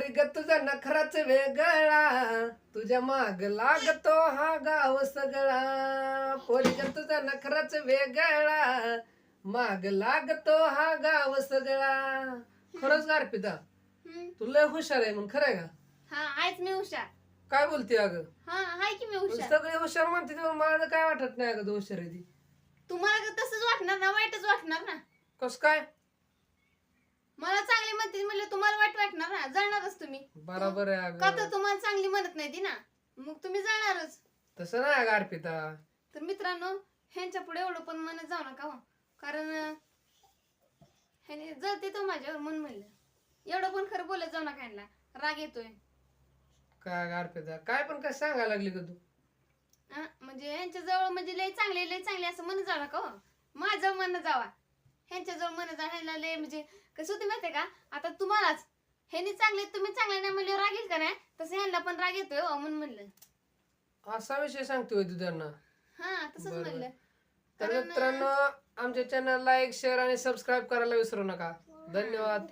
पोरी ग तुझा नखराच वेगळा. तुझ्या माग लागतो हा गाव सगळा. पोरी ग तुझा नखराच वेगळा. माग लागतो हा गाव सगळा. खरंच गारपिता. हम्म. तू लय हुशार आहे म्हणून खरं आहे का? हा आहेच मी हुशार. काय बोलते अगं? हा आहे की मी हुशार. सगळे हुशार म्हणते तेव्हा मला तर काय वाटत नाही अगं तू हुशार आहे ती. तुम्हाला का तसंच वाटणार ना वाईटच वाटणार ना. कस काय मला चांगली म्हणते म्हणलं तुम्हाला वाईट वाटणार ना जळणारच तुम्ही. बरोबर आहे का तर तुम्हाला चांगली म्हणत नाही ती ना? मग तुम्ही जळणारच तसं नाही अगं अर्पिता. तर मित्रांनो ह्यांच्या पुढे एवढं पण म्हणत जाऊ नका हो. कारण अं, ह्याने जळते तो माझ्यावर मन म्हणलं. एवढं पण खरं बोलत जाऊ नका ह्यांना. राग येतोय. काय अगं अर्पिता? काय पण काय सांगायला लागली का तू? म्हणजे ह्यांच्या जवळ म्हणजे लय चांगले लय चांगले असं म्हणत जाऊ नका हो. माझं म्हणणं जावा. ह्यांच्या जवळ म्हणत जा ह्यांना लय म्हणजे कसं होते माहितीये का? आता तुम्हालाच ह्यांनी चांगले तुम्ही चांगले नाही म्हणल्यावर राग येईल का नाही? तसं ह्यांना पण राग येतोय हो म्हणून म्हणलं. असा विषय सांगतोय तू त्यांना हा तसंच बरोबर. म्हणलं. तर कारण- मित्रांनो आमच्या चॅनल लाईक शेअर आणि सबस्क्राईब करायला विसरू नका. धन्यवाद.